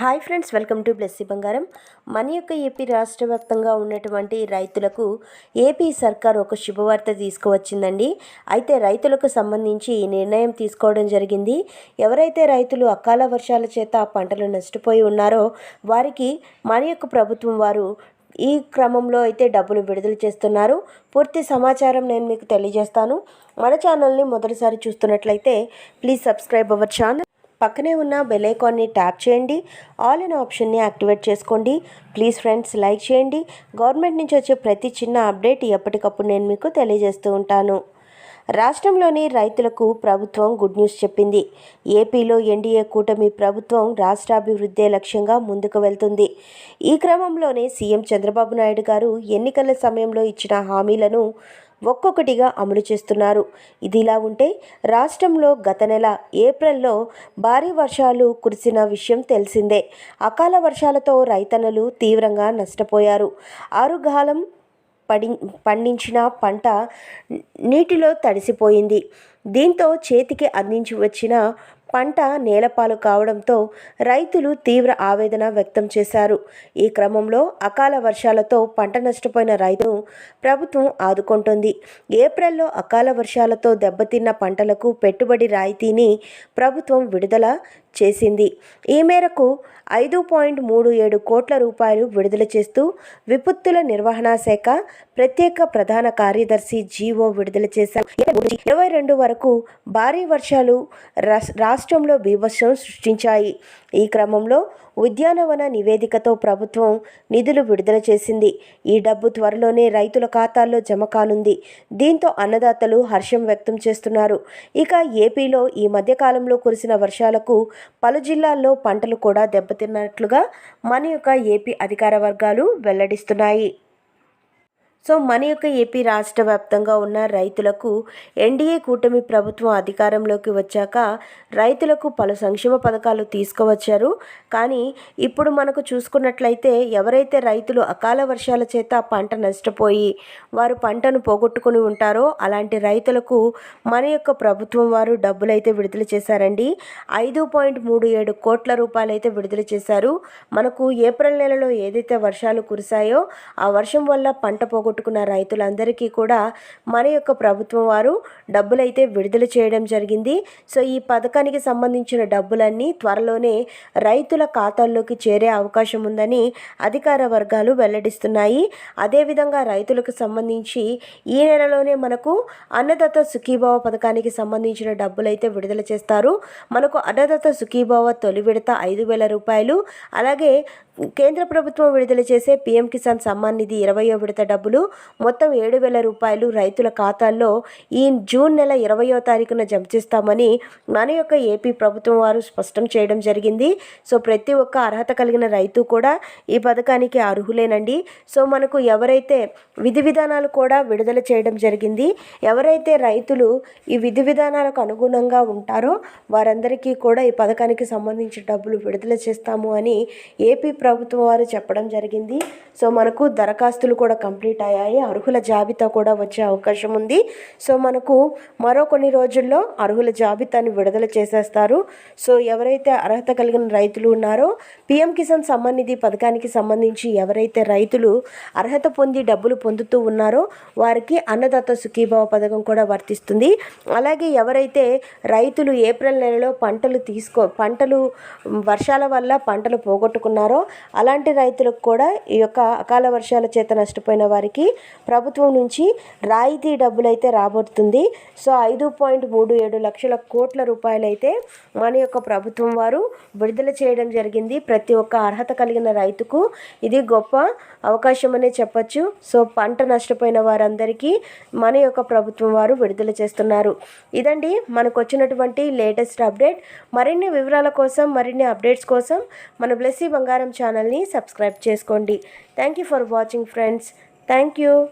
Hi friends welcome to Blessy Bangaram. మన యొక్క AP రాష్ట్ర వ్యాప్తంగా ఉన్నటువంటి రైతులకు ఏపీ సర్కార్ ఒక శుభవార్త తీసుకువచ్చిందండి. అయితే రైతులకు సంబంధించి ఈ నిర్ణయం తీసుకోవడం జరిగింది. ఎవరైతే రైతులు అకాల వర్షాల చేత పంటలు నష్టపోయి ఉన్నారో వారికి మన యొక్క ప్రభుత్వం వారు ఈ క్రమంలో అయితే డబ్బులు విడుదల చేస్తున్నారు. పూర్తి సమాచారం నేను మీకు తెలియజేస్తాను. మన ఛానల్ని మొదటిసారి చూస్తున్నట్లయితే ప్లీజ్ సబ్స్క్రైబ్ అవర్ ఛానల్. పక్కనే ఉన్న బెల్ ఐకాన్ని ట్యాప్ చేయండి. ఆల్ ఇన్ ఆప్షన్ని యాక్టివేట్ చేసుకోండి. ప్లీజ్ ఫ్రెండ్స్ లైక్ చేయండి. గవర్నమెంట్ నుంచి వచ్చే ప్రతి చిన్న అప్డేట్ ఎప్పటికప్పుడు నేను మీకు తెలియజేస్తూ ఉంటాను. రాష్ట్రంలోని రైతులకు ప్రభుత్వం గుడ్ న్యూస్ చెప్పింది. ఏపీలో ఎన్డీఏ కూటమి ప్రభుత్వం రాష్ట్రాభివృద్ధే లక్ష్యంగా ముందుకు వెళ్తుంది. ఈ క్రమంలోనే సీఎం చంద్రబాబు నాయుడు గారు ఎన్నికల సమయంలో ఇచ్చిన హామీలను ఒక్కొక్కటిగా అమలు చేస్తున్నారు. ఇదిలా ఉంటే రాష్ట్రంలో గత నెల ఏప్రిల్లో భారీ వర్షాలు కురిసిన విషయం తెలిసిందే. అకాల వర్షాలతో రైతన్నలు తీవ్రంగా నష్టపోయారు. ఆరుగాలం పడి పండించిన పంట నీటిలో తడిసిపోయింది. దీంతో చేతికి అందించి వచ్చిన పంట నేలపాలు కావడంతో రైతులు తీవ్ర ఆవేదన వ్యక్తం చేశారు. ఈ క్రమంలో అకాల వర్షాలతో పంట నష్టపోయిన రైతును ప్రభుత్వం ఆదుకుంటుంది. ఏప్రిల్లో అకాల వర్షాలతో దెబ్బతిన్న పంటలకు పెట్టుబడి రాయితీని ప్రభుత్వం విడుదల చేసింది. ఈ మేరకు ఐదు పాయింట్ మూడు ఏడు కోట్ల రూపాయలు విడుదల చేస్తూ విపత్తుల నిర్వహణ శాఖ ప్రత్యేక ప్రధాన కార్యదర్శి జీవో విడుదల చేశారు. ఇరవై రెండు వరకు భారీ వర్షాలు రాష్ట్రంలో బీభత్సం సృష్టించాయి. ఈ క్రమంలో ఉద్యానవన నివేదికతో ప్రభుత్వం నిధులు విడుదల చేసింది. ఈ డబ్బు త్వరలోనే రైతుల ఖాతాల్లో జమ కానుంది. దీంతో అన్నదాతలు హర్షం వ్యక్తం చేస్తున్నారు. ఇక ఏపీలో ఈ మధ్యకాలంలో కురిసిన వర్షాలకు పలు జిల్లాల్లో పంటలు కూడా దెబ్బతిన్నట్లుగా మన యొక్క ఏపీ అధికార వర్గాలు వెల్లడిస్తున్నాయి. సో మన యొక్క ఏపీ రాష్ట్ర వ్యాప్తంగా ఉన్న రైతులకు ఎన్డీఏ కూటమి ప్రభుత్వం అధికారంలోకి వచ్చాక రైతులకు పలు సంక్షేమ పథకాలు తీసుకువచ్చారు. కానీ ఇప్పుడు మనకు చూసుకున్నట్లయితే ఎవరైతే రైతులు అకాల వర్షాల చేత పంట నష్టపోయి వారు పంటను పోగొట్టుకుని ఉంటారో అలాంటి రైతులకు మన యొక్క ప్రభుత్వం వారు డబ్బులు అయితే విడుదల చేశారండి. ఐదు పాయింట్ మూడు ఏడు కోట్ల రూపాయలు అయితే విడుదల చేశారు. మనకు ఏప్రిల్ నెలలో ఏదైతే వర్షాలు కురిశాయో ఆ వర్షం వల్ల పంట పోగొట్టు పోగొట్టుకున్న రైతులందరికీ కూడా మన యొక్క ప్రభుత్వం వారు డబ్బులైతే విడుదల చేయడం జరిగింది. సో ఈ పథకానికి సంబంధించిన డబ్బులన్నీ త్వరలోనే రైతుల ఖాతాల్లోకి చేరే అవకాశం ఉందని అధికార వర్గాలు వెల్లడిస్తున్నాయి. అదేవిధంగా రైతులకు సంబంధించి ఈ నెలలోనే మనకు అన్నదాత సుఖీభావ పథకానికి సంబంధించిన డబ్బులైతే విడుదల చేస్తారు. మనకు అన్నదాత సుఖీభావ తొలి విడత ఐదు వేల రూపాయలు. అలాగే కేంద్ర ప్రభుత్వం విడుదల చేసే పీఎం కిసాన్ సమ్మాన్ నిధి ఇరవయో విడత డబ్బులు. మొత్తం ఏడు వేల రూపాయలు రైతుల ఖాతాల్లో ఈ జూన్ నెల ఇరవయో తారీఖున జమ చేస్తామని మన యొక్క ఏపీ ప్రభుత్వం వారు స్పష్టం చేయడం జరిగింది. సో ప్రతి ఒక్క అర్హత కలిగిన రైతు కూడా ఈ పథకానికి అర్హులేనండి. సో మనకు ఎవరైతే విధి విధానాలు కూడా విడుదల చేయడం జరిగింది ఎవరైతే రైతులు ఈ విధి విధానాలకు అనుగుణంగా ఉంటారో వారందరికీ కూడా ఈ పథకానికి సంబంధించిన డబ్బులు విడుదల చేస్తాము అని ఏపీ ప్రభుత్వం వారు చెప్పడం జరిగింది. సో మనకు దరఖాస్తులు కూడా కంప్లీట్ అయ్యాయి అర్హుల జాబితా కూడా వచ్చే అవకాశం ఉంది. సో మనకు మరో కొన్ని రోజుల్లో అర్హుల జాబితాని విడుదల చేసేస్తారు. సో ఎవరైతే అర్హత కలిగిన రైతులు ఉన్నారో పిఎం కిసాన్ సమ్మాన్ నిధి పథకానికి సంబంధించి ఎవరైతే రైతులు అర్హత పొంది డబ్బులు పొందుతూ ఉన్నారో వారికి అన్నదాత సుఖీభావ పథకం కూడా వర్తిస్తుంది. అలాగే ఎవరైతే రైతులు ఏప్రిల్ నెలలో పంటలు తీసుకో పంటలు వర్షాల వల్ల పంటలు పోగొట్టుకున్నారో అలాంటి రైతులకు కూడా ఈ యొక్క అకాల వర్షాల చేత నష్టపోయిన వారికి ప్రభుత్వం నుంచి రాయితీ డబ్బులు అయితే రాబోతుంది సో ఐదు పాయింట్ మూడు ఏడు లక్షల కోట్ల రూపాయలు అయితే మన యొక్క ప్రభుత్వం వారు విడుదల చేయడం జరిగింది. ప్రతి ఒక్క అర్హత కలిగిన రైతుకు ఇది గొప్ప అవకాశం అనే చెప్పచ్చు. సో పంట నష్టపోయిన వారందరికీ మన యొక్క ప్రభుత్వం వారు విడుదల చేస్తున్నారు. ఇదండి మనకు వచ్చినటువంటి లేటెస్ట్ అప్డేట్. మరిన్ని వివరాల కోసం మరిన్ని అప్డేట్స్ కోసం మన బ్లెస్సీ బంగారం ఛానల్ని సబ్స్క్రైబ్ చేసుకోండి. Thank you for watching friends. Thank you.